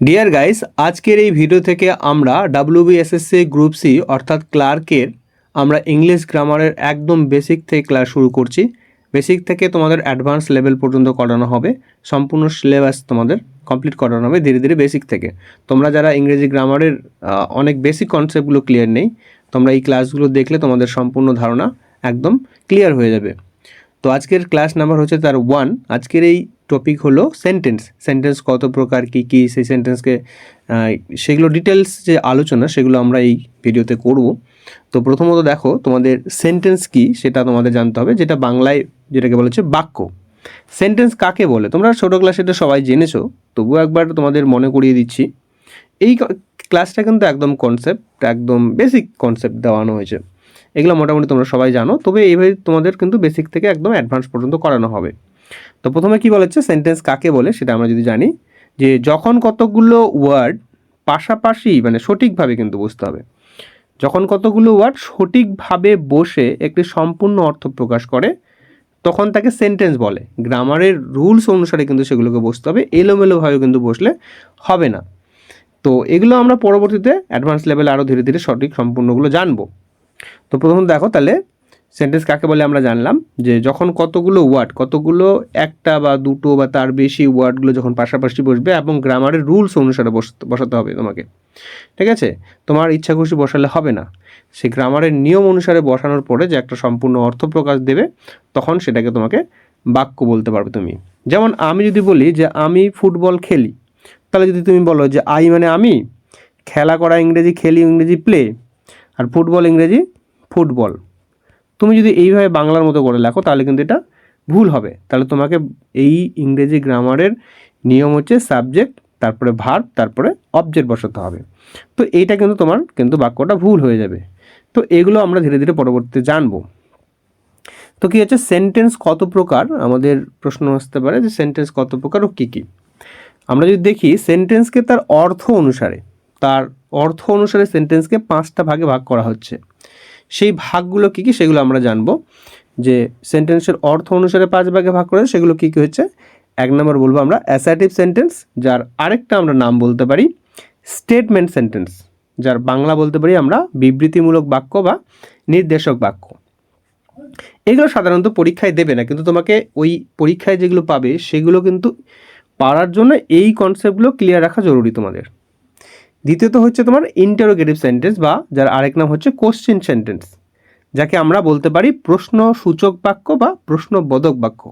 Deer guys আজকের এই video থেকে আমরা ডাব্লিউবিএসএসসি গ্রুপ সি অর্থাৎ ক্লার্কের আমরা ইংলিশ গ্রামারের একদম বেসিক থেকে ক্লাস শুরু করছি। বেসিক থেকে তোমাদের অ্যাডভান্স লেভেল পর্যন্ত করানো হবে। সম্পূর্ণ সিলেবাস তোমাদের কমপ্লিট করানো হবে ধীরে ধীরে বেসিক থেকে। তোমরা যারা ইংরেজি গ্রামারের অনেক বেসিক কনসেপ্টগুলো ক্লিয়ার নেই, তোমরা এই ক্লাসগুলো দেখলে তোমাদের সম্পূর্ণ ধারণা একদম ক্লিয়ার হয়ে যাবে। তো আজকের ক্লাস নাম্বার হচ্ছে তার ওয়ান আজকের এই টপিক হলো সেন্টেন্স সেন্টেন্স কত প্রকার, কি কি, সেই সেন্টেন্সকে সেগুলো ডিটেলস যে আলোচনা, সেগুলো আমরা এই ভিডিওতে করব। তো প্রথমত দেখো, তোমাদের সেন্টেন্স কি সেটা তোমাদের জানতে হবে, যেটা বাংলায় যেটাকে বলা হচ্ছে বাক্য। সেন্টেন্স কাকে বলে? তোমরা ছোটো ক্লাসে এটা সবাই জেনেছো, তবুও একবার তোমাদের মনে করিয়ে দিচ্ছি। এই ক্লাসটা কিন্তু একদম কনসেপ্ট একদম বেসিক কনসেপ্ট দেওয়ানো হয়েছে। এগুলো মোটামুটি তোমরা সবাই জানো। তবে এইভাবে তোমাদের কিন্তু বেসিক থেকে একদম অ্যাডভান্স পর্যন্ত করানো হবে। তো প্রথমে কি বলেছে? সেন্টেন্স কাকে বলে সেটা আমরা যদি জানি, যে যখন কতগুলো ওয়ার্ড পাশাপাশি মানে সঠিকভাবে কিন্তু বুঝতে হবে। যখন কতগুলো ওয়ার্ড সঠিকভাবে বসে একটি সম্পূর্ণ অর্থ প্রকাশ করে, তখন তাকে সেন্টেন্স বলে। গ্রামারের রুলস অনুসারে কিন্তু সেগুলোকে বসতে হবে। এলোমেলোভাবে কিন্তু বসলে হবে না। তো এগুলো আমরা পরবর্তীতে অ্যাডভান্স লেভেলে আরও ধীরে ধীরে সঠিক সম্পূর্ণগুলো জানব। তো প্রথম দেখো তাহলে সেন্টেন্স কাকে বলে আমরা জানলাম, যে যখন কতগুলো ওয়ার্ড কতগুলো একটা বা দুটো বা তার বেশি ওয়ার্ডগুলো যখন পাশাপাশি বসবে এবং গ্রামারের রুলস অনুসারে বসতে বসাতে হবে তোমাকে। ঠিক আছে? তোমার ইচ্ছা খুশি বসালে হবে না। সেই গ্রামারের নিয়ম অনুসারে বসানোর পরে যে একটা সম্পূর্ণ অর্থ প্রকাশ দেবে, তখন সেটাকে তোমাকে বাক্য বলতে পারবে তুমি। যেমন আমি যদি বলি যে আমি ফুটবল খেলি, তাহলে যদি তুমি বলো যে আই মানে আমি, খেলা করা ইংরেজি, খেলি ইংরেজি প্লে আর ফুটবল ইংরেজি ফুটবল। তুমি যদি এইভাবে বাংলার মতো করে লেখো, তাহলে কিন্তু এটা ভুল হবে। তাহলে তোমাকে এই ইংরেজি গ্রামারের নিয়ম হচ্ছে সাবজেক্ট, তারপরে ভার্ব, তারপরে অবজেক্ট বসাতে হবে। তো এইটা কিন্তু তোমার কিন্তু বাক্যটা ভুল হয়ে যাবে। তো এগুলো আমরা ধীরে ধীরে পরবর্তীতে জানব। তো কী হচ্ছে? সেন্টেন্স কত প্রকার? আমাদের প্রশ্ন আসতে পারে যে সেন্টেন্স কত প্রকার ও কী কী। আমরা যদি দেখি সেন্টেন্সকে তার অর্থ অনুসারে, তার অর্থ অনুসারে সেন্টেন্সকে পাঁচটা ভাগে ভাগ করা হচ্ছে। সেই ভাগগুলো কী কী সেগুলো আমরা জানব। যে সেন্টেন্সের অর্থ অনুসারে পাঁচ ভাগে ভাগ করে সেগুলো কী কী হচ্ছে? এক নম্বর বলব আমরা অ্যাসার্টিভ সেন্টেন্স যার আরেকটা আমরা নাম বলতে পারি স্টেটমেন্ট সেন্টেন্স যার বাংলা বলতে পারি আমরা বিবৃতিমূলক বাক্য বা নির্দেশক বাক্য। এগুলো সাধারণত পরীক্ষায় দেবে না, কিন্তু তোমাকে ওই পরীক্ষায় যেগুলো পাবে সেগুলো কিন্তু পারার জন্য এই কনসেপ্টগুলো ক্লিয়ার রাখা জরুরি তোমাদের। দ্বিতীয়ত হচ্ছে তোমার ইন্টারোগেটিভ সেন্টেন্স বা যার আরেক নাম হচ্ছে কোশ্চেন সেন্টেন্স যাকে আমরা বলতে পারি প্রশ্ন সূচক বাক্য বা প্রশ্ন প্রশ্নবোধক বাক্য।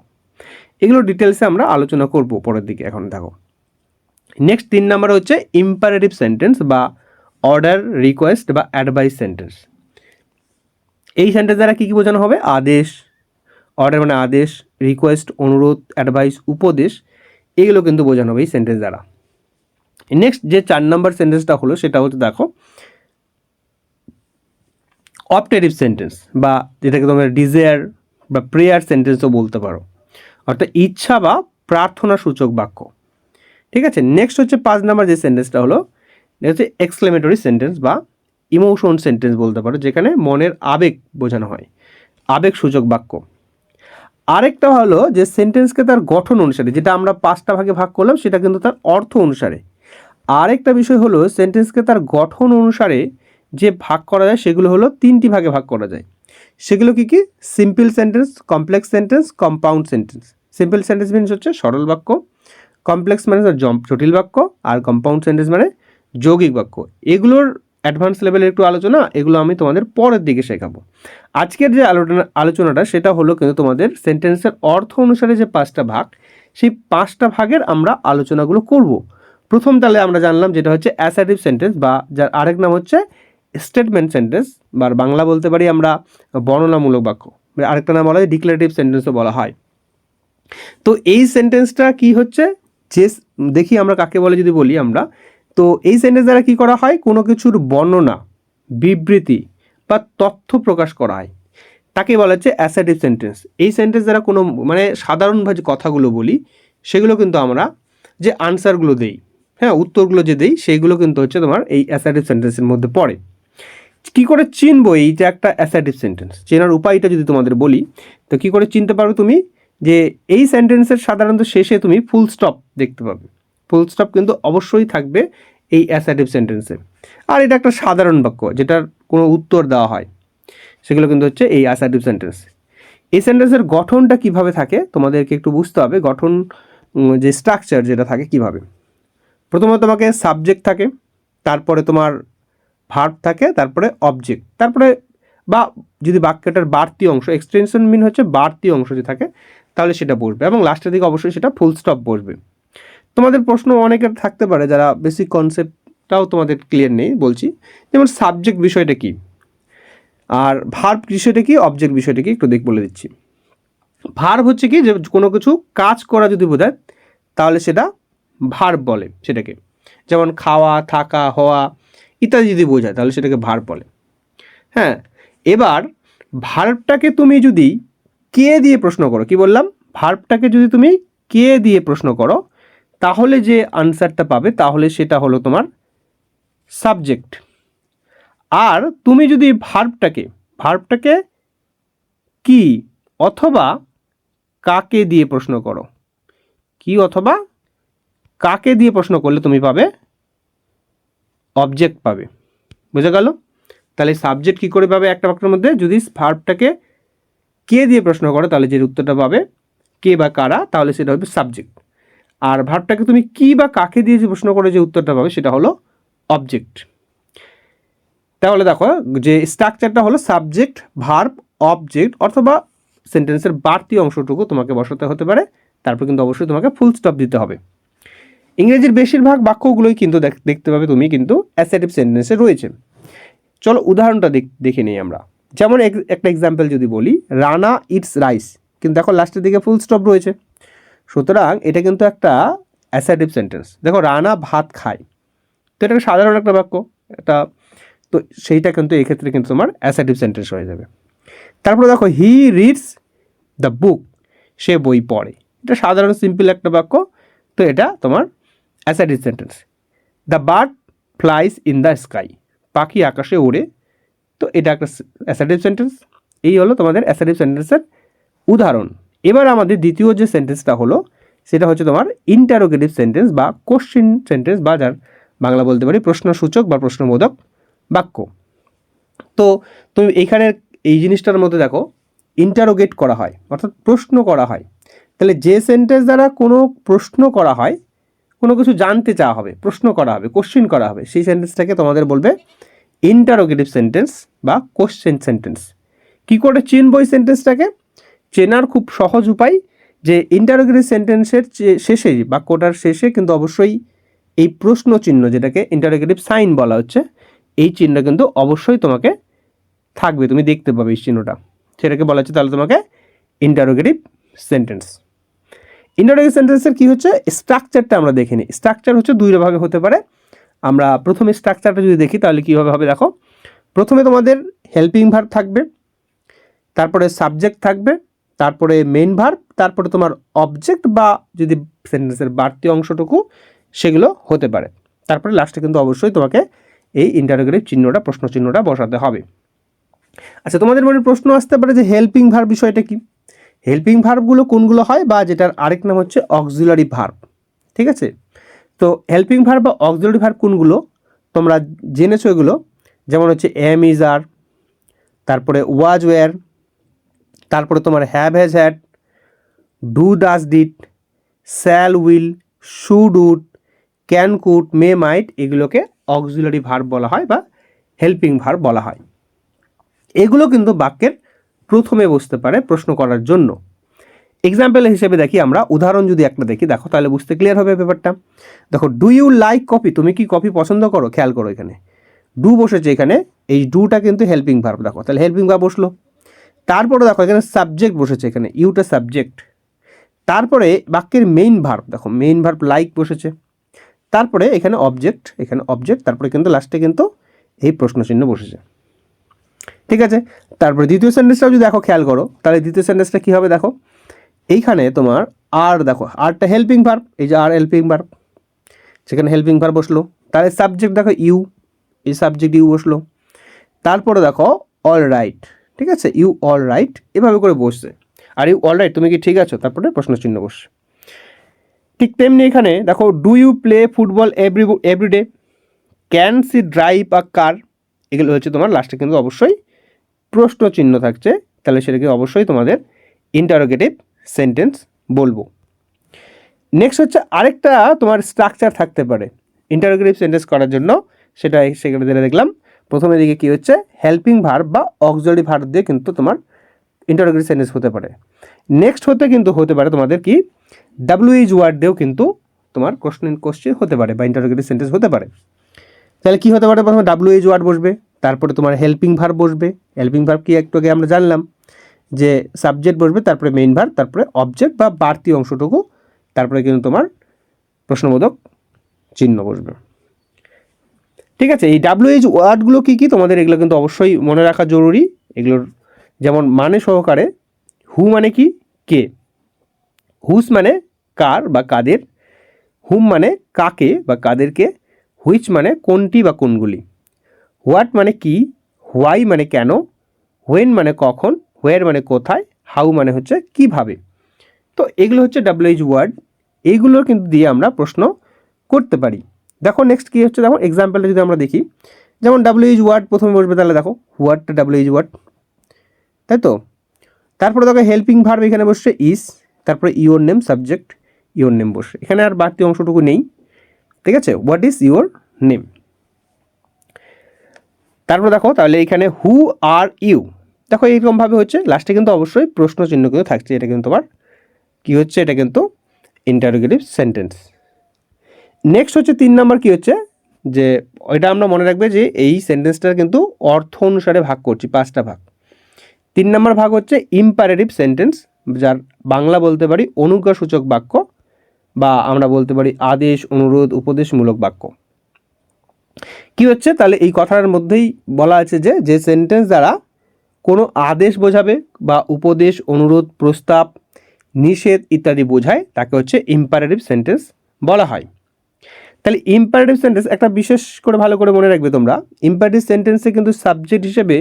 এগুলো ডিটেলসে আমরা আলোচনা করব পরের দিকে, এখন দেখো। নেক্সট তিন নাম্বার হচ্ছে ইম্পারেটিভ সেন্টেন্স বা অর্ডার রিকোয়েস্ট বা অ্যাডভাইস সেন্টেন্স এই সেন্টেন্স দ্বারা কী কী বোঝানো হবে? আদেশ অর্ডার মানে আদেশ রিকোয়েস্ট অনুরোধ অ্যাডভাইস উপদেশ, এগুলো কিন্তু বোঝানো হবে এই সেন্টেন্স দ্বারা। নেক্সট যে চার নম্বর সেন্টেন্সটা হলো, সেটা হচ্ছে দেখো অপটেটিভ সেন্টেন্স বা যেটাকে তোমরা ডিজায়ার বা প্রেয়ার সেন্টেন্সও বলতে পারো। অর্থাৎ ইচ্ছা বা প্রার্থনা সূচক বাক্য। ঠিক আছে? নেক্সট হচ্ছে পাঁচ নাম্বার যে সেন্টেন্সটা হলো, এটা হচ্ছে এক্সক্লেমেটরি সেন্টেন্স বা ইমোশন সেন্টেন্স বলতে পারো, যেখানে মনের আবেগ বোঝানো হয়। আবেগ সূচক বাক্য। আরেকটা হলো যে সেন্টেন্সকে তার গঠন অনুসারে, যেটা আমরা পাঁচটা ভাগে ভাগ করলাম, সেটা কিন্তু তার অর্থ অনুসারে। আরেকটা বিষয় হলো সেন্টেন্সকে তার গঠন অনুসারে যে ভাগ করা যায়, সেগুলো হলো তিনটি ভাগে ভাগ করা যায়। সেগুলো কি কি? Simple sentence complex sentence compound sentence simple sentence means হচ্ছে সরল বাক্য কমপ্লেক্স মানে জটিল বাক্য, আর কম্পাউন্ড সেন্টেন্স মানে যৌগিক বাক্য। এগুলোর অ্যাডভান্স লেভেলের একটু আলোচনা, এগুলো আমি তোমাদের পরের দিকে শেখাবো। আজকের যে আলোচনা আলোচনাটা, সেটা হলো কিন্তু তোমাদের সেন্টেন্সের অর্থ অনুসারে যে পাঁচটা ভাগ, সেই পাঁচটা ভাগের আমরা আলোচনাগুলো করব। প্রথম তাহলে আমরা জানলাম যেটা হচ্ছে অ্যাসার্টিভ সেন্টেন্স বা যার আরেক নাম হচ্ছে স্টেটমেন্ট সেন্টেন্স বা বাংলা বলতে পারি আমরা বর্ণনামূলক বাক্য। বা আরেকটা নাম বলা হয় ডিক্লারেটিভ সেন্টেন্সও বলা হয়। তো এই সেন্টেন্সটা কি হচ্ছে? যে দেখি আমরা কাকে বলে যদি বলি আমরা। তো এই সেন্টেন্স দ্বারা কি করা হয়? কোনো কিছুর বর্ণনা, বিবৃতি বা তথ্য প্রকাশ করা হয়। তাকে বলা হচ্ছে অ্যাসার্টিভ সেন্টেন্স এই সেন্টেন্স দ্বারা কোনো মানে সাধারণভাবে কথাগুলো বলি, সেগুলো কিন্তু আমরা যে আনসারগুলো দেই। হ্যাঁ উত্তরগুলো যে দেই, সেইগুলো কিন্তু হচ্ছে তোমার এই অ্যাসার্টিভ সেন্টেন্সের মধ্যে পড়ে। কী করে চিনবো এই যে একটা অ্যাসার্টিভ সেন্টেন্স চেনার উপায়টা যদি তোমাদের বলি, তো কী করে চিনতে পারো তুমি? যে এই সেন্টেন্সের সাধারণত শেষে তুমি ফুল স্টপ দেখতে পাবে। ফুল স্টপ কিন্তু অবশ্যই থাকবে এই অ্যাসার্টিভ সেন্টেন্সে আর এটা একটা সাধারণ বাক্য, যেটার কোনো উত্তর দেওয়া হয়। সেগুলো কিন্তু হচ্ছে এই অ্যাসার্টিভ সেন্টেন্স এই সেন্টেন্সের গঠনটা কীভাবে থাকে, তোমাদেরকে একটু বুঝতে হবে। গঠন যে স্ট্রাকচার যেটা থাকে কীভাবে। প্রথমত তোমাকে সাবজেক্ট থাকে, তারপরে তোমার ভার্ব থাকে, তারপরে অবজেক্ট তারপরে বা যদি বাক্যটার বাড়তি অংশ এক্সটেনশন মিন হচ্ছে বাড়তি অংশ যদি থাকে, তাহলে সেটা বসবে এবং লাস্টের দিকে অবশ্যই সেটা ফুল স্টপ বসবে। তোমাদের প্রশ্ন অনেকের থাকতে পারে যারা বেসিক কনসেপ্টটাও তোমাদের ক্লিয়ার নেই, বলছি। যেমন সাবজেক্ট বিষয়টা কি? আর ভার্ব বিষয়টা কি অবজেক্ট বিষয়টা কি, একটু দেখ বলে দিচ্ছি। ভার্ব হচ্ছে কি যে কোনো কিছু কাজ করা যদি বোঝায়, তাহলে সেটা ভার্ব বলে সেটাকে। যেমন খাওয়া, থাকা, হওয়া ইত্যাদি যদি বোঝায়, তাহলে সেটাকে ভার্ব বলে। হ্যাঁ এবার ভার্বটাকে তুমি যদি কে দিয়ে প্রশ্ন করো, কি বললাম? ভার্বটাকে যদি তুমি কে দিয়ে প্রশ্ন করো, তাহলে যে আনসারটা পাবে, তাহলে সেটা হলো তোমার সাবজেক্ট। আর তুমি যদি ভার্বটাকে ভার্বটাকে কি অথবা কাকে দিয়ে প্রশ্ন করো? কি অথবা কাকে দিয়ে প্রশ্ন করলে তুমি পাবে? অবজেক্ট পাবে। বুঝে গেল? তাহলে সাবজেক্ট কি করে পাবে একটা বাক্যের মধ্যে? যদি ভার্বটাকে কে দিয়ে প্রশ্ন করো, তাহলে যে উত্তরটা পাবে, কে বা কারা, তাহলে সেটা হবে সাবজেক্ট আর ভার্বটাকে তুমি কি বা কাকে দিয়ে যে প্রশ্ন করে যে উত্তরটা পাবে, সেটা হলো অবজেক্ট তাহলে দেখো, যে স্ট্রাকচারটা হলো সাবজেক্ট ভার্ব অবজেক্ট অথবা সেন্টেন্সের বাড়তি অংশটুকু তোমাকে বসাতে হতে পারে। তারপর কিন্তু অবশ্যই তোমাকে ফুল স্টপ দিতে হবে। ইংরেজির বেশিরভাগ বাক্যগুলোই কিন্তু দেখ- দেখতে পাবে তুমি কিন্তু অ্যাসেটিভ সেন্টেন্সে রয়েছে। চলো উদাহরণটা দেখ- নিই আমরা। যেমন এক- একটা এক্সাম্পল যদি বলি, রানা ইটস রাইস কিন্তু দেখো লাস্টের দিকে ফুল স্টপ রয়েছে। সুতরাং এটা কিন্তু একটা অ্যাসেটিভ সেন্টেন্স দেখো, রানা ভাত খায়। তো এটা সাধারণ একটা বাক্য, এটা, তো সেইটা কিন্তু এক্ষেত্রে কিন্তু তোমার অ্যাসেটিভ সেন্টেন্স হয়ে যাবে। তারপরে দেখো হি রিডস দ্য বুক সে বই পড়ে। এটা সাধারণ সিম্পল একটা বাক্য। তো এটা তোমার assertive sentence the bird flies in the sky পাখি আকাশে ওড়ে। তো এটা একটা অ্যাসেটিভ সেন্টেন্স এই হলো তোমাদের অ্যাসেটিভ সেন্টেন্সের উদাহরণ। এবার আমাদের দ্বিতীয় যে সেন্টেন্সটা হলো, সেটা হচ্ছে তোমার ইন্টারোগেটিভ সেন্টেন্স বা কোশ্চিন সেন্টেন্স বা যার বাংলা বলতে পারি প্রশ্নসূচক বা প্রশ্নবোধক বাক্য। তো তুমি এইখানে এই জিনিসটার মধ্যে দেখো ইন্টারোগেট করা হয়, অর্থাৎ প্রশ্ন করা হয়। তাহলে যে সেন্টেন্স দ্বারা কোনো প্রশ্ন করা হয় কোনো কিছু জানতে চাওয়া হবে, প্রশ্ন করা হবে কোশ্চিন করা হবে, সেই সেন্টেন্সটাকে তোমাদের বলবে ইন্টারোগেটিভ সেন্টেন্স বা কোশ্চেন সেন্টেন্স কী করে চিনবো এই সেন্টেন্সটাকে চেনার খুব সহজ উপায় যে ইন্টারোগেটিভ সেন্টেন্সের শেষে বাক্যটার শেষে কিন্তু অবশ্যই এই প্রশ্ন চিহ্ন যেটাকে ইন্টারোগেটিভ সাইন বলা হচ্ছে, এই চিহ্ন কিন্তু অবশ্যই তোমাকে থাকবে। তুমি দেখতে পাবে এই চিহ্নটা। সেটাকে বলা হচ্ছে তাহলে তোমাকে ইন্টারোগেটিভ সেন্টেন্স ইন্টারোগেটিভ সেন্টেন্সের কী হচ্ছে? স্ট্রাকচারটা আমরা দেখে নিই। স্ট্রাকচার হচ্ছে দুই ভাগে হতে পারে। আমরা প্রথমে স্ট্রাকচারটা যদি দেখি, তাহলে কীভাবে হবে দেখো? প্রথমে তোমাদের হেল্পিং ভার্ব থাকবে, তারপরে সাবজেক্ট থাকবে, তারপরে মেন ভার্ব তারপরে তোমার অবজেক্ট বা যদি সেন্টেন্সের বাড়তি অংশটুকু, সেগুলো হতে পারে। তারপরে লাস্টে কিন্তু অবশ্যই তোমাকে এই ইন্টারোগেটিভ চিহ্নটা, প্রশ্ন চিহ্নটা বসাতে হবে। আচ্ছা তোমাদের মনে প্রশ্ন আসতে পারে যে হেল্পিং ভার্ব বিষয়টা কি? হেল্পিং ভার্বগুলো কোনগুলো হয় বা যেটার আরেক নাম হচ্ছে অক্সিলারি ভার্ব ঠিক আছে? তো হেল্পিং ভার্ব বা অক্সিলারি ভার্ব কোনগুলো? তোমরা জেনেছো এগুলো? যেমন হচ্ছে এম ইজ আর তারপরে ওয়াজ ওয়ার তারপরে তোমার have has had do does did shall will should would can could may might এগুলোকে অক্সিলারি ভার্ব বলা হয় বা হেল্পিং ভার্ব বলা হয়। এগুলো কিন্তু বাক্যের প্রথমে বসতে পারে প্রশ্ন করার জন্য। এক্সাম্পল হিসেবে দেখি আমরা, উদাহরণ যদি একটা দেখি, দেখো তাহলে বুঝতে ক্লিয়ার হবে ব্যাপারটা। দেখো ডু ইউ লাইক কপি তুমি কি কপি পছন্দ করো? খেয়াল করো এখানে। ডু বসেছে এখানে, এই ডুটা কিন্তু হেল্পিং ভার্ব দেখো। তাহলে হেল্পিং ভার্ব বসল। তারপরে দেখো এখানে সাবজেক্ট বসেছে এখানে ইউটা সাবজেক্ট তারপরে বাক্যের মেইন ভার্ব দেখো মেইন ভার্ব লাইক বসেছে। তারপরে এখানে অবজেক্ট এখানে অবজেক্ট তারপরে কিন্তু লাস্টে কিন্তু এই প্রশ্নচিহ্ন বসেছে। ঠিক আছে? তারপরে দ্বিতীয় সেন্টেন্সটাও যদি দেখো, খেয়াল করো, তাহলে দ্বিতীয় সেন্টেন্সটা কী হবে দেখো? এইখানে তোমার আর দেখো আরটা হেল্পিং ভার্ব এই যে আর হেল্পিং ভার্ব সেখানে হেল্পিং ভার্ব বসল। তাহলে সাবজেক্ট দেখো ইউ এই সাবজেক্ট ইউ বসল। তারপরে দেখো অল রাইট ঠিক আছে? ইউ অল রাইট এভাবে করে বসছে। আর ইউ অল রাইট তুমি কি ঠিক আছো? তারপরে প্রশ্ন চিহ্ন বসছে। ঠিক তেমনি এখানে দেখো do you play football every everyday can she drive a car এগুলো হচ্ছে তোমার লাস্টে কিন্তু অবশ্যই প্রশ্ন চিহ্ন থাকছে, তাহলে সেটাকে অবশ্যই তোমাদের ইন্টারোগেটিভ সেন্টেন্স বলব। নেক্সট হচ্ছে আরেকটা তোমার স্ট্রাকচার থাকতে পারে। ইন্টারোগেটিভ সেন্টেন্স করার জন্য সেটা সেখানে দিলে দেখলাম প্রথমে দিকে কী হচ্ছে হেল্পিং ভার্ব বা অক্সিলারি ভার্ব দিয়ে কিন্তু তোমার ইন্টারোগেটিভ সেন্টেন্স হতে পারে। নেক্সট হতে কিন্তু হতে পারে তোমাদের কি ডাব্লিউএইচ ওয়ার্ড দিয়েও কিন্তু তোমার কোশ্চেন কোশ্চেন হতে পারে বা ইন্টারোগেটিভ সেন্টেন্স হতে পারে। তাহলে কী হতে পারে? প্রথমে ডাব্লিউএইচ ওয়ার্ড বসবে। তারপরে তোমার হেল্পিং ভার্ব বসবে। হেল্পিং ভার্ব কি একটু আগে আমরা জানলাম যে সাবজেক্ট বসবে, তারপরে মেইন ভার্ব তারপরে অবজেক্ট বা বাড়তি অংশটুকু, তারপরে কিন্তু তোমার প্রশ্নবোধক চিহ্ন বসবে। ঠিক আছে, এই ডাব্লিউএইচ ওয়ার্ডগুলো কী কী? তোমাদের এগুলো কিন্তু অবশ্যই মনে রাখা জরুরি। এগুলোর যেমন মানে সহকারে হু মানে কি? কে? হুস মানে কার বা কাদের? হুম মানে কাকে বা কাদেরকে? হুইচ মানে কোনটি বা কোনগুলি? হোয়াট মানে কি? হোয়াই মানে কেন? হোয়েন মানে কখন? হোয়ার মানে কোথায়? হাউ মানে হচ্ছে কীভাবে? তো এগুলো হচ্ছে ডাব্লিউএইচ ওয়ার্ড এইগুলোর কিন্তু দিয়ে আমরা প্রশ্ন করতে পারি। দেখো নেক্সট কী হচ্ছে? দেখো এক্সাম্পলটা যদি আমরা দেখি। যেমন ডাব্লিউএইচ ওয়ার্ড প্রথমে বসবে, তাহলে দেখো হোয়াটটা ডাব্লিউএইচ ওয়ার্ড তাই তো? তারপরে দেখো হেল্পিং ভার্ব এখানে বসছে ইস তারপরে your name subject your name বসে এখানে আর বাড়তি অংশটুকু নেই। ঠিক আছে? হোয়াট ইজ ইওর নেম তারপর দেখো, তাহলে এখানে হু আর ইউ দেখো এইরকমভাবে হচ্ছে। লাস্টে কিন্তু অবশ্যই প্রশ্ন চিহ্ন কিন্তু থাকছে। এটা কিন্তু তোমার কী হচ্ছে? এটা কিন্তু ইন্টারোগেটিভ সেন্টেন্স নেক্সট হচ্ছে তিন নম্বর কী হচ্ছে? যে, এটা আমরা মনে রাখবে যে, এই সেন্টেন্সটা কিন্তু অর্থ অনুসারে ভাগ করছি, পাঁচটা ভাগ। তিন নম্বর ভাগ হচ্ছে ইম্পারেটিভ সেন্টেন্স যার বাংলা বলতে পারি অনুজ্ঞাসূচক বাক্য বা আমরা বলতে পারি আদেশ, অনুরোধ, উপদেশমূলক বাক্য। কি হচ্ছে? তাহলে এই কথার মধ্যেই বলা আছে যে যে সেন্টেন্স দ্বারা কোনো আদেশ বোঝাবে বা উপদেশ, অনুরোধ, প্রস্তাব, নিষেধ ইত্যাদি বোঝায়, তাকে হচ্ছে ইম্পারেটিভ সেন্টেন্স বলা হয়। তাহলে ইম্পারেটিভ সেন্টেন্স একটা বিশেষ করে ভালো করে মনে রাখবে তোমরা ইম্পারেটিভ সেন্টেন্সে কিন্তু সাবজেক্ট হিসেবে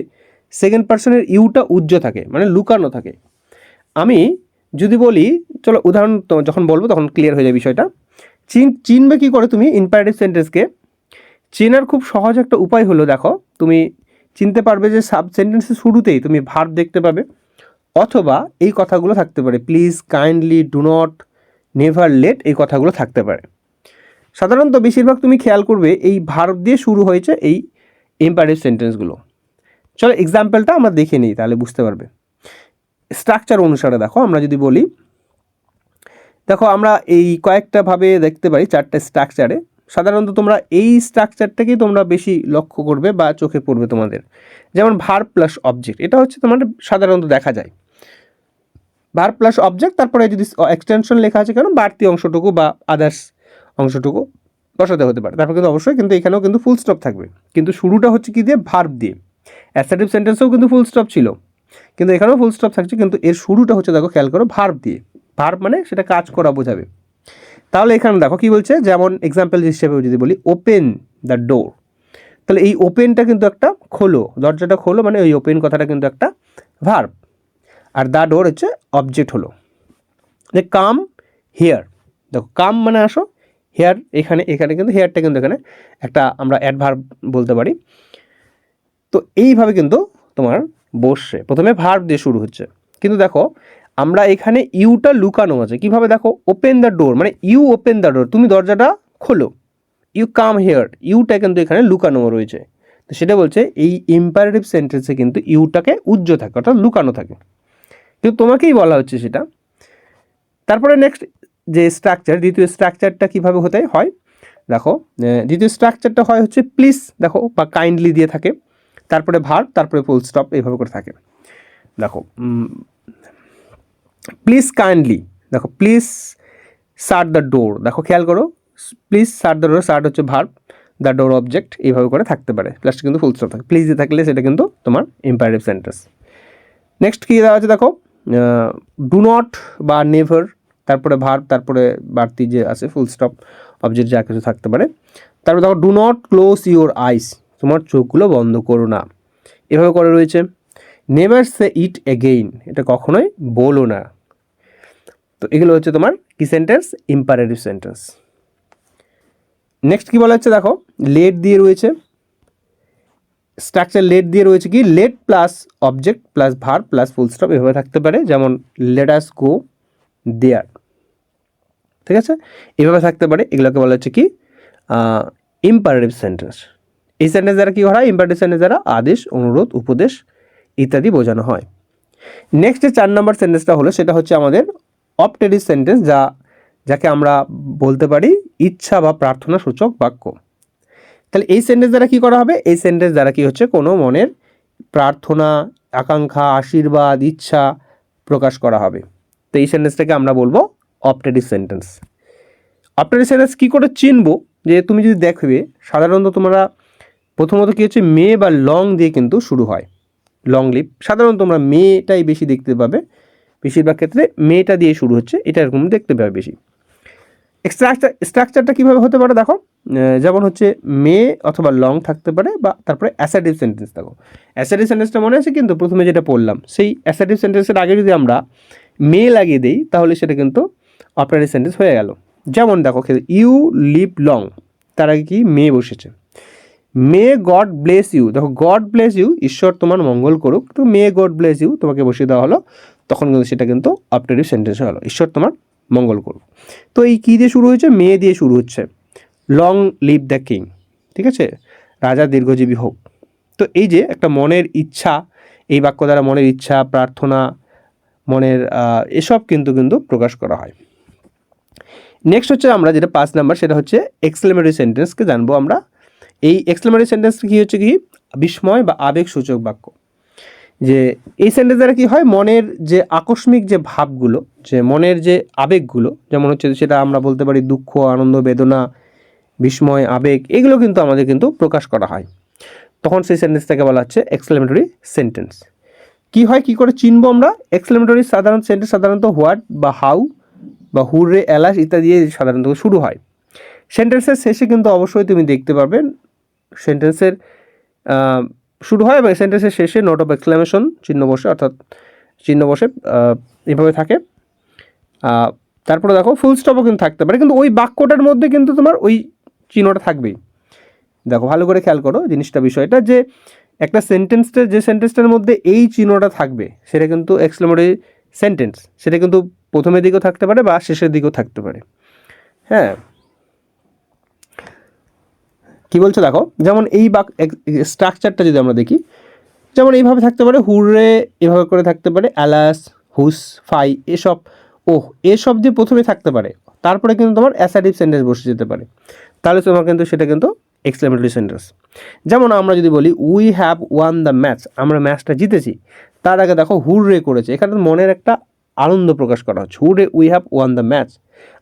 সেকেন্ড পার্সনের ইউটা উজ্জ্ব থাকে মানে লুকানো থাকে। আমি যদি বলি, চলো উদাহরণ যখন বলব তখন ক্লিয়ার হয়ে যাবে বিষয়টা। চিন, চিনবে কী করে তুমি ইম্পারেটিভ সেন্টেন্সকে চেনার খুব সহজ একটা উপায় হলো, দেখো, তুমি চিনতে পারবে যে সাব সেন্টেন্সের শুরুতেই তুমি ভার্ব দেখতে পাবে, অথবা এই কথাগুলো থাকতে পারে, please, kindly, do not, never let, এই কথাগুলো থাকতে পারে। সাধারণত বেশিরভাগ তুমি খেয়াল করবে, এই ভার্ব দিয়ে শুরু হয়েছে এই ইম্পারেটিভ সেন্টেন্সগুলো। চলো এক্সাম্পলটা আমরা দেখে নিই, তাহলে বুঝতে পারবে। স্ট্রাকচার অনুসারে দেখো, আমরা যদি বলি, দেখো, আমরা এই কয়েকটা ভাবে দেখতে পারি, চারটে স্ট্রাকচারে সাধারণত তোমরা এই স্ট্রাকচারটাকেই তোমরা বেশি লক্ষ্য করবে বা চোখে পড়বে তোমাদের। যেমন ভার প্লাস অবজেক্ট এটা হচ্ছে তোমার সাধারণত দেখা যায়। ভার প্লাস অবজেক্ট তারপরে যদি এক্সটেনশন লেখা আছে কেন, বাড়তি অংশটুকু বা আদার্স অংশটুকু বসাতে হতে পারে। তারপর কিন্তু অবশ্যই কিন্তু এখানেও কিন্তু ফুল স্টপ থাকবে। কিন্তু শুরুটা হচ্ছে কি দিয়ে? ভার্ব দিয়ে। অ্যাসাটিভ সেন্টেন্সেও কিন্তু ফুল স্টপ ছিল। কিন্তু এখানেও ফুল স্টপ থাকছে, কিন্তু এর শুরুটা হচ্ছে দেখো, খেয়াল করো ভার্ব দিয়ে। ভার্ব মানে সেটা কাজ করা বোঝাবে। তাহলে এখানে দেখো কি বলছে? যেমন এক্সাম্পল হিসেবে যদি বলি ওপেন দ্য ডোর তাহলে এই ওপেনটা কিন্তু একটা খোলো, দরজাটা খোলো মানে ওই ওপেন কথাটা কিন্তু একটা ভার্ব আর দ্য ডোর হচ্ছে অবজেক্ট হলো। যে কাম হেয়ার দেখো কাম মানে আসো হেয়ার এখানে এখানে কিন্তু হেয়ারটা কিন্তু এখানে একটা আমরা অ্যাডভার্ব বলতে পারি। তো এইভাবে কিন্তু তোমার বসছে। প্রথমে ভার্ব দিয়ে শুরু হচ্ছে। কিন্তু দেখো আমরা এখানে ইউটা লুকানো আছে। কীভাবে দেখো? ওপেন দ্য ডোর মানে ইউ ওপেন দ্য ডোর তুমি দরজাটা খোলো। ইউ কাম হেয়ার ইউটা কিন্তু এখানে লুকানো রয়েছে। তো সেটা বলছে, এই ইম্পারেটিভ সেন্টেন্সে কিন্তু ইউটাকে উজ্জ্ব থাকে, অর্থাৎ লুকানো থাকে। কিন্তু তোমাকেই বলা হচ্ছে সেটা। তারপরে নেক্সট যে স্ট্রাকচার দ্বিতীয় স্ট্রাকচারটা কীভাবে হতে হয়? দেখো দ্বিতীয় স্ট্রাকচারটা হয় হচ্ছে প্লিজ দেখো, বা কাইন্ডলি দিয়ে থাকে। তারপরে ভার তারপরে ফুল স্টপ এইভাবে করে থাকে। দেখো প্লিজ কাইন্ডলি দেখো প্লিজ সার্ট দ্য ডোর দেখো, খেয়াল করো please shut the door shut হচ্ছে ভার্ব দ্য ডোর অবজেক্ট এইভাবে করে থাকতে পারে। লাস্টে কিন্তু ফুল স্টপ থাকে। প্লিজ দিয়ে থাকলে সেটা কিন্তু তোমার ইম্পারেটিভ সেন্টেন্স নেক্সট কী দেওয়া আছে দেখো? ডু নট বা নেভার তারপরে ভার্ব তারপরে বাড়তি যে আছে ফুল স্টপ অবজেক্ট যা কিছু থাকতে পারে। তারপরে দেখো do not close your eyes তোমার চোখগুলো বন্ধ করো না। এভাবে করে রয়েছে। নেভার সে ইট এগেইন এটা কখনোই বলো না। তো এগুলো হচ্ছে তোমার কি সেন্টেন্স ইম্পারেটিভ সেন্টেন্স নেক্সট কি বলা হচ্ছে দেখো? লেট দিয়ে রয়েছে। স্ট্রাকচার লেট দিয়ে রয়েছে কি? Let plus object plus verb plus full stop এভাবে থাকতে পারে। যেমন লেটাস গো দেয়ার ঠিক আছে? এভাবে থাকতে পারে। এগুলোকে বলা হচ্ছে কি? ইম্পারেটিভ সেন্টেন্স এই সেন্টেন্স দ্বারা কী হয়? ইম্পারেটিভ সেন্টেন্স দ্বারা আদেশ, অনুরোধ, উপদেশ ইত্যাদি বোঝানো হয়। নেক্সট যে চার নম্বর সেন্টেন্সটা হলো, সেটা হচ্ছে আমাদের অপটেটিভ সেন্টেন্স যা, যাকে আমরা বলতে পারি ইচ্ছা বা প্রার্থনা সূচক বাক্য। তাহলে এই সেন্টেন্স দ্বারা কী করা হবে? এই সেন্টেন্স দ্বারা কি হচ্ছে? কোনো মনের প্রার্থনা, আকাঙ্ক্ষা, আশীর্বাদ, ইচ্ছা প্রকাশ করা হবে। তো এই সেন্টেন্সটাকে আমরা বলব অপটেটিভ সেন্টেন্স অপটেটিভ সেন্টেন্স কী করে চিনবো? যে তুমি যদি দেখবে, সাধারণত তোমরা প্রথমত কী হচ্ছে? মে বা লং দিয়ে কিন্তু শুরু হয়। লং লিপ সাধারণত তোমরা মেটাই বেশি দেখতে পাবে। বেশিরভাগ ক্ষেত্রে মেয়েটা দিয়ে শুরু হচ্ছে, এটা এরকম দেখতে পাবে বেশি। স্ট্রাকচার স্ট্রাকচারটা কীভাবে হতে পারে দেখো যেমন হচ্ছে মে অথবা লং থাকতে পারে বা তারপরে অ্যাসাটিভ সেন্টেন্স দেখো। অ্যাসাটিভ সেন্টেন্সটা মনে আছে কিন্তু প্রথমে যেটা পড়লাম, সেই অ্যাসাটিভ সেন্টেন্সের আগে যদি আমরা মে লাগিয়ে দিই, তাহলে সেটা কিন্তু অপারেটিভ সেন্টেন্স হয়ে গেল। যেমন দেখো ইউ লিভ লং তার আগে কি? মে বসেছে। মে গড ব্লেস ইউ দেখো গড ব্লেস ইউ ঈশ্বর তোমার মঙ্গল করুক। তো মে গড ব্লেস ইউ তোমাকে বসিয়ে দেওয়া হলো। তখন কিন্তু সেটা কিন্তু অপারেটিভ সেন্টেন্স হলো ঈশ্বর তোমার মঙ্গল করুক। তো এই কী দিয়ে শুরু হয়েছে? মে দিয়ে শুরু হচ্ছে। লং লিভ দ্য কিং ঠিক আছে? রাজা দীর্ঘজীবী হোক। তো এই যে একটা মনের ইচ্ছা, এই বাক্য দ্বারা মনের ইচ্ছা, প্রার্থনা, মনের এসব কিন্তু কিন্তু প্রকাশ করা হয়। নেক্সট হচ্ছে আমরা যেটা পাঁচ নাম্বার, সেটা হচ্ছে এক্সক্লেমেটরি সেন্টেন্সকে জানব আমরা। এই এক্সক্লেমেটরি সেন্টেন্স কি হচ্ছে কি? বিস্ময় বা আবেগ সূচক বাক্য। যে এই সেন্টেন্স দ্বারা কি হয়? মনের যে আকস্মিক যে ভাবগুলো, যে মনের যে আবেগগুলো, যেমন হচ্ছে সেটা আমরা বলতে পারি দুঃখ, আনন্দ, বেদনা, বিস্ময়, আবেগ, এগুলো কিন্তু আমাদের কিন্তু প্রকাশ করা হয়। তখন সেই সেন্টেন্সটাকে বলা হচ্ছে এক্সক্লেমেটরি সেন্টেন্স কি হয়? কি করে চিনবো আমরা? এক্সক্লেমেটরি সাধারণ সেন্টেন্স সাধারণত হোয়াট বা হাউ বা হুররে এলাস ইত্যাদি দিয়ে সাধারণত শুরু হয়। সেন্টেন্সের শেষে কিন্তু অবশ্যই তুমি দেখতে পাবে সেন্টেন্সের শুরু হয় এবং সেন্টেন্সের শেষে নোট অফ এক্সক্লেমেশন চিহ্ন বসে, অর্থাৎ চিহ্ন বসে এভাবে থাকে। তারপরে দেখো ফুল স্টপও কিন্তু থাকতে পারে, কিন্তু ওই বাক্যটার মধ্যে কিন্তু তোমার ওই চিহ্নটা থাকবেই। দেখো ভালো করে খেয়াল করো জিনিসটা, বিষয়টা যে একটা সেন্টেন্সটা যে সেন্টেন্সটার মধ্যে এই চিহ্নটা থাকবে, সেটা কিন্তু এক্সক্লেমেটরি সেন্টেন্স সেটা কিন্তু প্রথমের দিকেও থাকতে পারে বা শেষের দিকেও থাকতে পারে। হ্যাঁ? কি বলছে দেখো, যেমন এই বাক স্ট্রাকচারটা যদি আমরা দেখি, যেমন এইভাবে থাকতে পারে, হুররে এভাবে করে থাকতে পারে, অ্যালাস, হুস, ফাই, এসব, ওহ, এসব দিয়ে প্রথমে থাকতে পারে, তারপরে কিন্তু তোমার অ্যাসাটিভ সেন্টেন্স বসে যেতে পারে। তাহলে তোমার কিন্তু সেটা কিন্তু এক্সক্লেমেটরি সেন্টেন্স যেমন আমরা যদি বলি we have won the match আমরা ম্যাচটা জিতেছি, তার আগে দেখো হুররে করেছে, এখানে মনের একটা আনন্দ প্রকাশ করা হচ্ছে, hurray we have won the match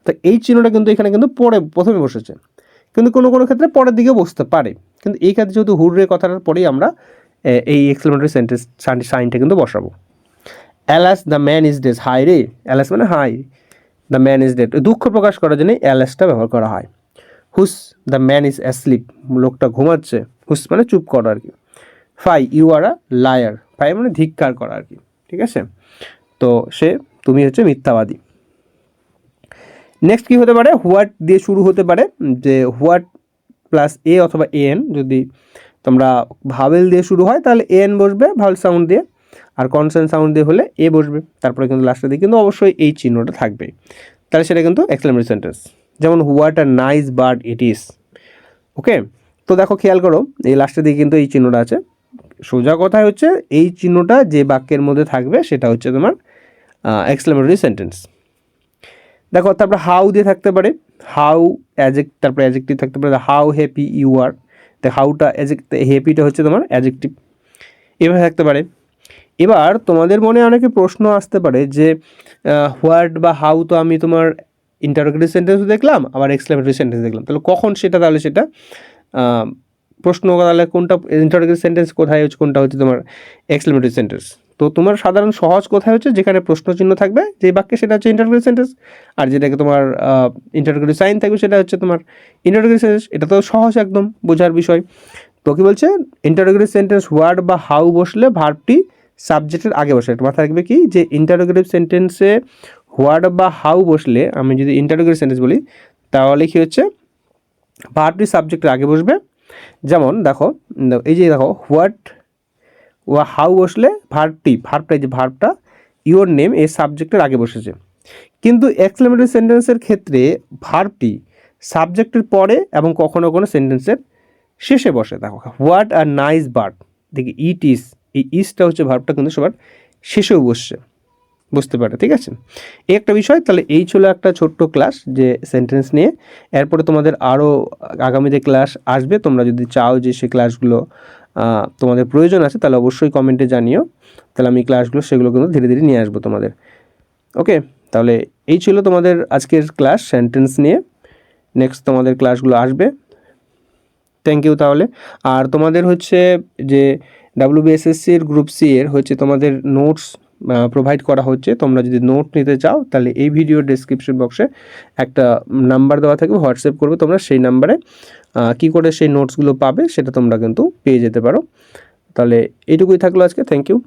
তো এই চিহ্নটা কিন্তু এখানে কিন্তু পরে, প্রথমে বসেছে। কিন্তু কোনো কোনো ক্ষেত্রে পরের দিকেও বসতে পারে। কিন্তু এই ক্ষেত্রে যেহেতু হুররে কথাটার পরেই আমরা এই এক্সক্লেমেটরি সেন্টেন্স সাইনটা কিন্তু বসাবো। Alas the man is dead high রে। অ্যালাস মানে হাই দ্য ম্যান ইজ ডেড দুঃখ প্রকাশ করার জন্য অ্যালাসটা ব্যবহার করা হয়। হুস দ্য ম্যান ইজ অ্যাসলিপ লোকটা ঘুমাচ্ছে। হুস মানে চুপ করা আর কি। Fie you are a liar fie মানে ধিক্কার করা আর কি। ঠিক আছে? তো সে, তুমি হচ্ছে মিথ্যাবাদী। নেক্সট কি হতে পারে? হোয়াট দিয়ে শুরু হতে পারে, যে হোয়াট প্লাস এ অথবা এন যদি তোমরা ভাবেল দিয়ে শুরু হয়, তাহলে এন বসবে ভাওয়েল সাউন্ড দিয়ে, আর কনসেন্ট সাউন্ড দিয়ে হলে এ বসবে। তারপরে কিন্তু লাস্টের দিকে কিন্তু অবশ্যই এই চিহ্নটা থাকবে। তাহলে সেটা কিন্তু এক্সক্লেমেটরি সেন্টেন্স যেমন what a nice bird it is okay তো দেখো, খেয়াল করো, এই লাস্টের দিকে কিন্তু এই চিহ্নটা আছে। সোজা কথা হচ্ছে, এই চিহ্নটা যে বাক্যের মধ্যে থাকবে, সেটা হচ্ছে তোমার এক্সক্লেমেটরি সেন্টেন্স দেখো তারপরে হাউ দিয়ে থাকতে পারে। হাউ অ্যাজেক তারপরে অ্যাজেক্টিভ থাকতে পারে। হাউ হ্যাপি ইউ আর তো হাউটা অ্যাজেক হ্যাপিটা হচ্ছে তোমার অ্যাজেক্টিভ এভাবে থাকতে পারে। এবার তোমাদের মনে অনেকে প্রশ্ন আসতে পারে যে হোয়াট বা হাউ তো আমি তোমার ইন্টারোগেটিভ সেন্টেন্স দেখলাম, আবার এক্সক্লেমেটরি সেন্টেন্স দেখলাম। তাহলে কখন সেটা, তাহলে সেটা প্রশ্ন তাহলে কোনটা ইন্টারোগেটিভ সেন্টেন্স কোথায় হচ্ছে, কোনটা হচ্ছে তোমার এক্সক্লেমেটরি সেন্টেন্স তো তোমার সাধারণ সহজ কোথায় হচ্ছে? যেখানে প্রশ্ন চিহ্ন থাকবে যে বাক্যে সেটা হচ্ছে ইন্টারোগেটিভ সেন্টেন্স আর যেটাকে তোমার ইন্টারোগেটিভ সাইন থাকবে সেটা হচ্ছে তোমার ইন্টারোগেটিভ সেন্টেন্স এটা তো সহজ একদম বোঝার বিষয়। তো কি বলছে? ইন্টারোগেটিভ সেন্টেন্স ওয়ার্ড বা হাউ বসলে ভার্বটি সাবজেক্টের আগে বসে। এটা মাথায় রাখবে কি? যে ইন্টারোগেটিভ সেন্টেন্সে হোয়াট বা হাউ বসলে আমি যদি ইন্টারোগেটিভ সেন্টেন্স বলি তাহলে কি হচ্ছে? ভার্বটি সাবজেক্টের আগে বসবে। যেমন দেখো, এই যে দেখো হোয়াট ওয়া হাউ বসলে ভার্বটি, ভার্বটা যে ভার্বটা, ইওর নেম এই সাবজেক্টের আগে বসেছে। কিন্তু এক্সক্লেমেটরি সেন্টেন্সের ক্ষেত্রে ভার্বটি সাবজেক্টের পরে এবং কখনো কোনো সেন্টেন্সের শেষে বসে। দেখো, হোয়াট আর নাইস বার্ড দেখি, ইট ইস এই ইসটা হচ্ছে ভার্বটা কিন্তু সবার শেষেও বসছে। বুঝতে পারে ঠিক আছে? এই একটা বিষয়, তাহলে এই ছিল একটা ছোট্ট ক্লাস যে সেন্টেন্স নিয়ে। এরপরে তোমাদের আরও আগামী যে ক্লাস আসবে। তোমরা যদি চাও যে সেই ক্লাসগুলো তোমাদের প্রয়োজন আছে, তাহলে অবশ্যই কমেন্টে জানিও। তাহলে আমি ক্লাসগুলো সেগুলো কিন্তু ধীরে ধীরে নিয়ে আসব তোমাদের। ওকে তাহলে এই ছিল তোমাদের আজকের ক্লাস সেন্টেন্স নিয়ে। নেক্সট তোমাদের ক্লাসগুলো আসবে। থ্যাংক ইউ তাহলে। আর তোমাদের হচ্ছে যে ডাব্লিউবিএসএসসির গ্রুপ সি এর হচ্ছে তোমাদের নোটস প্রোভাইড করা হচ্ছে। তোমরা যদি নোট নিতে চাও, তাহলে এই ভিডিওর ডেসক্রিপশন বক্সে একটা নাম্বার দেওয়া থাকবে হোয়াটসঅ্যাপ করবে তোমরা। সেই নাম্বারে কী করে সেই নোটসগুলো পাবে, সেটা তোমরা কিন্তু পেয়ে যেতে পারো। তাহলে এইটুকুই থাকল আজকে। Thank you